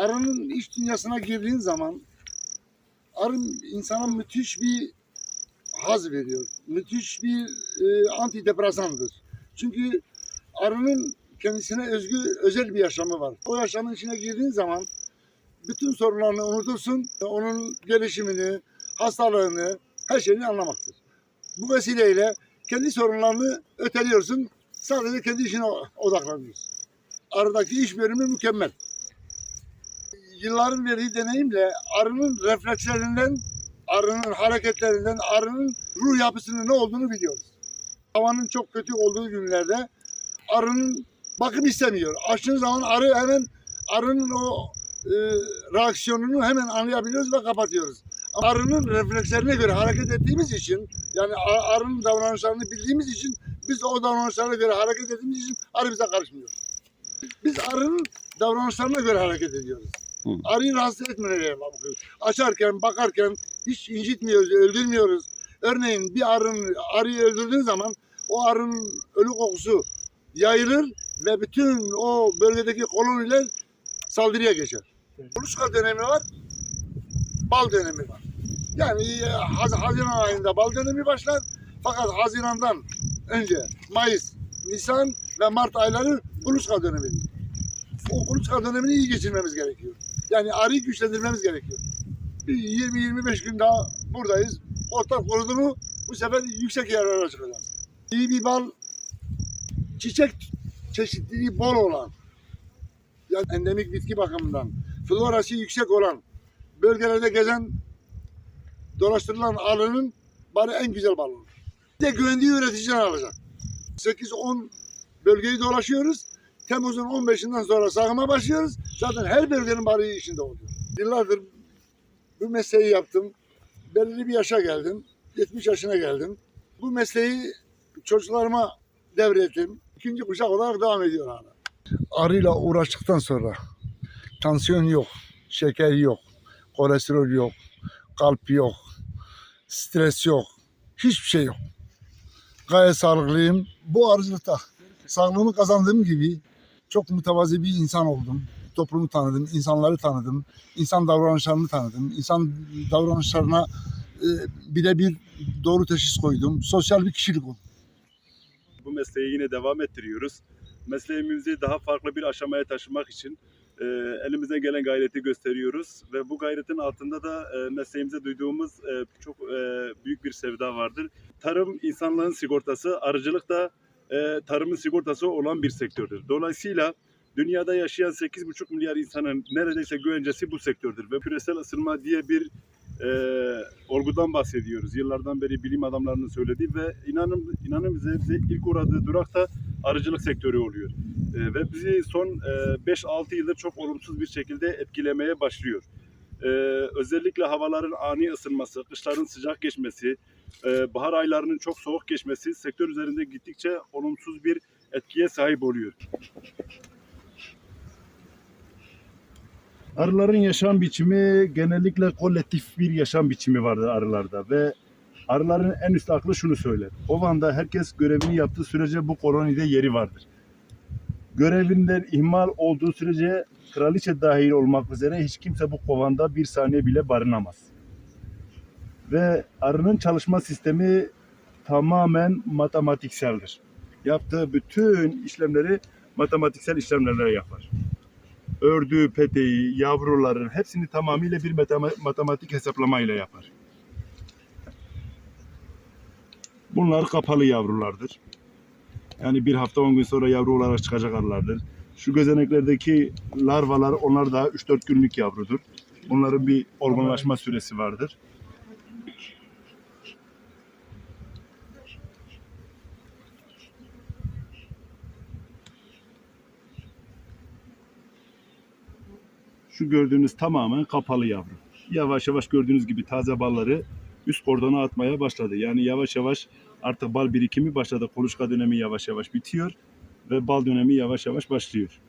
arının iç dünyasına girdiğin zaman arı insana müthiş bir haz veriyor. Müthiş bir e, antidepresandır. Çünkü arının kendisine özgü özel bir yaşamı var. O yaşamın içine girdiğin zaman bütün sorunlarını unutursun. Onun gelişimini, hastalığını, her şeyini anlamaktır. Bu vesileyle kendi sorunlarını öteliyorsun. Sadece kendi işine odaklanıyorsun. Arıdaki iş bölümü mükemmel. Yılların verdiği deneyimle arının reflekslerinden, arının hareketlerinden, arının ruh yapısının ne olduğunu biliyoruz. Havanın çok kötü olduğu günlerde arının bakım istemiyor. Açtığın zaman arı hemen arının o e, reaksiyonunu hemen anlayabiliyoruz ve kapatıyoruz. Arının reflekslerine göre hareket ettiğimiz için yani arının davranışlarını bildiğimiz için biz o davranışlarına göre hareket ettiğimiz için arı bize karışmıyor. Biz arının davranışlarına göre hareket ediyoruz. Hı. Arıyı rahatsız etmemeye bakıyoruz. Açarken, bakarken hiç incitmiyoruz, öldürmüyoruz. Örneğin bir arının arıyı öldürdüğün zaman o arının ölü kokusu yayılır ve bütün o bölgedeki koloniler saldırıya geçer. Kuluçka dönemi var, bal dönemi var. Yani e, Haz- Haziran ayında bal dönemi başlar. Fakat Haziran'dan önce Mayıs, Nisan ve Mart ayları kuluçka dönemidir. O kuluçka dönemini iyi geçirmemiz gerekiyor. Yani arıyı güçlendirmemiz gerekiyor. Bir 20-25 gün daha buradayız. Ortak kurudu mu bu sefer yüksek yerlere çıkacağız. İyi bir bal, çiçek çeşitliliği bol olan, yani endemik bitki bakımından, florası yüksek olan, bölgelerde gezen, dolaştırılan arının bari en güzel balı. Bir de güvendiği üreticiden alacak. 8-10 bölgeyi dolaşıyoruz. Temmuz'un 15'inden sonra sağıma başlıyoruz. Zaten her bölgenin bariği içinde oluyor. Yıllardır bu mesleği yaptım. Belirli bir yaşa geldim. 70 yaşına geldim. Bu mesleği çocuklarıma devrettim. İkinci kuşak olarak devam ediyor hala. Arıyla uğraştıktan sonra tansiyon yok, şeker yok, kolesterol yok, kalp yok, stres yok, hiçbir şey yok. Gayet sağlıklıyım. Bu arıcılıkta sağlığımı kazandığım gibi çok mütevazi bir insan oldum. Toplumu tanıdım, insanları tanıdım, insan davranışlarını tanıdım. İnsan davranışlarına e, birebir doğru teşhis koydum. Sosyal bir kişilik oldum. Bu mesleği yine devam ettiriyoruz. Mesleğimizi daha farklı bir aşamaya taşımak için e, elimizden gelen gayreti gösteriyoruz ve bu gayretin altında da e, mesleğimize duyduğumuz e, çok e, büyük bir sevda vardır. Tarım insanlığın sigortası, arıcılık da e, tarımın sigortası olan bir sektördür. Dolayısıyla dünyada yaşayan 8,5 milyar insanın neredeyse güvencesi bu sektördür ve küresel ısınma diye bir e, olgudan bahsediyoruz. Yıllardan beri bilim adamlarının söylediği ve inanın inanın bize, bize ilk uğradığı durak da arıcılık sektörü oluyor. E, ve bizi son e, 5-6 yıldır çok olumsuz bir şekilde etkilemeye başlıyor. E, özellikle havaların ani ısınması, kışların sıcak geçmesi, e, bahar aylarının çok soğuk geçmesi sektör üzerinde gittikçe olumsuz bir etkiye sahip oluyor. Arıların yaşam biçimi genellikle kolektif bir yaşam biçimi vardır arılarda ve arıların en üst aklı şunu söyler. Ovanda herkes görevini yaptığı sürece bu kolonide yeri vardır. Görevinden ihmal olduğu sürece kraliçe dahil olmak üzere hiç kimse bu kovanda bir saniye bile barınamaz. Ve arının çalışma sistemi tamamen matematikseldir. Yaptığı bütün işlemleri matematiksel işlemlerle yapar ördüğü peteği, yavruların hepsini tamamıyla bir matema- matematik hesaplamayla yapar. Bunlar kapalı yavrulardır. Yani bir hafta 10 gün sonra yavru olarak çıkacak arılardır. Şu gözeneklerdeki larvalar onlar da 3-4 günlük yavrudur. Bunların bir olgunlaşma süresi vardır. Şu gördüğünüz tamamen kapalı yavru. Yavaş yavaş gördüğünüz gibi taze balları üst kordona atmaya başladı. Yani yavaş yavaş artık bal birikimi başladı. Kuluçka dönemi yavaş yavaş bitiyor ve bal dönemi yavaş yavaş başlıyor.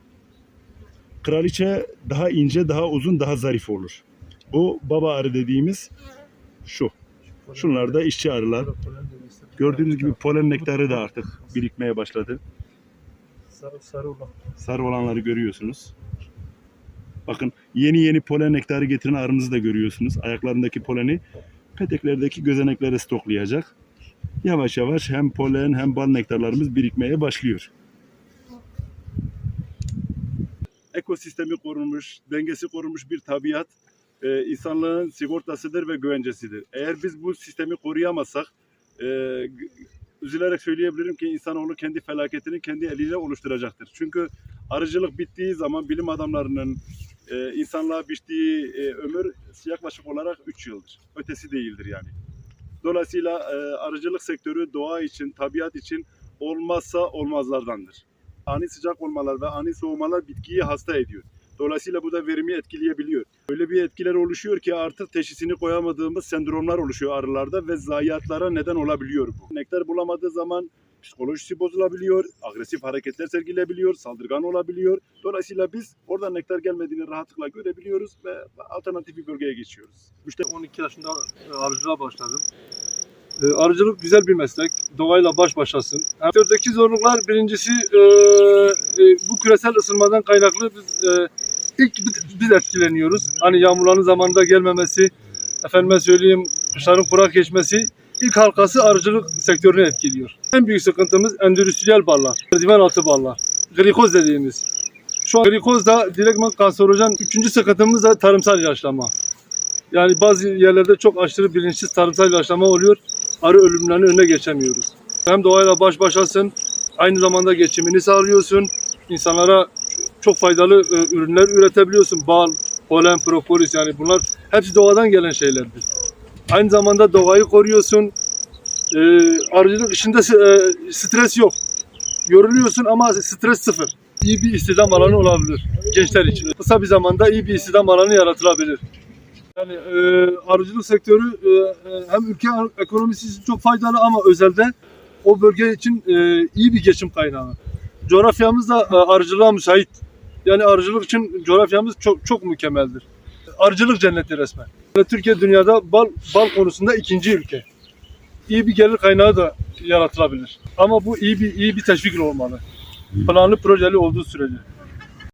Kraliçe daha ince, daha uzun, daha zarif olur. Bu baba arı dediğimiz şu. Şunlar da işçi arılar. Gördüğünüz gibi polen nektarı da artık birikmeye başladı. Sarı, sarı. Sarı olanları görüyorsunuz. Bakın yeni yeni polen nektarı getiren arınızı da görüyorsunuz. Ayaklarındaki poleni peteklerdeki gözeneklere stoklayacak. Yavaş yavaş hem polen hem bal nektarlarımız birikmeye başlıyor. Ekosistemi korunmuş, dengesi korunmuş bir tabiat e, insanlığın sigortasıdır ve güvencesidir. Eğer biz bu sistemi koruyamazsak e, üzülerek söyleyebilirim ki insanoğlu kendi felaketini kendi eliyle oluşturacaktır. Çünkü arıcılık bittiği zaman bilim adamlarının e, insanlığa biçtiği e, ömür yaklaşık olarak 3 yıldır. Ötesi değildir yani. Dolayısıyla e, arıcılık sektörü doğa için, tabiat için olmazsa olmazlardandır. Ani sıcak olmalar ve ani soğumalar bitkiyi hasta ediyor. Dolayısıyla bu da verimi etkileyebiliyor. Öyle bir etkiler oluşuyor ki artık teşhisini koyamadığımız sendromlar oluşuyor arılarda ve zayiatlara neden olabiliyor bu. Nektar bulamadığı zaman psikolojisi bozulabiliyor, agresif hareketler sergilebiliyor, saldırgan olabiliyor. Dolayısıyla biz orada nektar gelmediğini rahatlıkla görebiliyoruz ve alternatif bir bölgeye geçiyoruz. Müşteri 12 yaşında e, arıcılığa başladım. E, Arıcılık güzel bir meslek. Doğayla baş başasın. Sektördeki zorluklar birincisi e, bu küresel ısınmadan kaynaklı biz, ilk biz, etkileniyoruz. Hani yağmurların zamanında gelmemesi, efendime söyleyeyim kışların kurak geçmesi ilk halkası arıcılık sektörünü etkiliyor. En büyük sıkıntımız endüstriyel ballar, merdiven altı ballar, glikoz dediğimiz. Şu an glikoz da direktman kanserojen. Üçüncü sıkıntımız da tarımsal ilaçlama. Yani bazı yerlerde çok aşırı bilinçsiz tarımsal ilaçlama oluyor. Arı ölümlerinin önüne geçemiyoruz. Hem doğayla baş başasın, aynı zamanda geçimini sağlıyorsun. İnsanlara çok faydalı e, ürünler üretebiliyorsun. Bal, polen, propolis yani bunlar hepsi doğadan gelen şeylerdir. Aynı zamanda doğayı koruyorsun. E, arıcılık işinde e, stres yok. Yoruluyorsun ama stres sıfır. İyi bir istihdam alanı olabilir gençler için. Kısa bir zamanda iyi bir istihdam alanı yaratılabilir. Yani e, arıcılık sektörü e, e, hem ülke ekonomisi için çok faydalı ama özelde o bölge için e, iyi bir geçim kaynağı. Coğrafyamız da e, arıcılığa müsait. Yani arıcılık için coğrafyamız çok çok mükemmeldir. Arıcılık cenneti resmen. Ve Türkiye dünyada bal bal konusunda ikinci ülke. İyi bir gelir kaynağı da yaratılabilir. Ama bu iyi bir iyi bir teşvik olmalı. Planlı projeli olduğu sürece.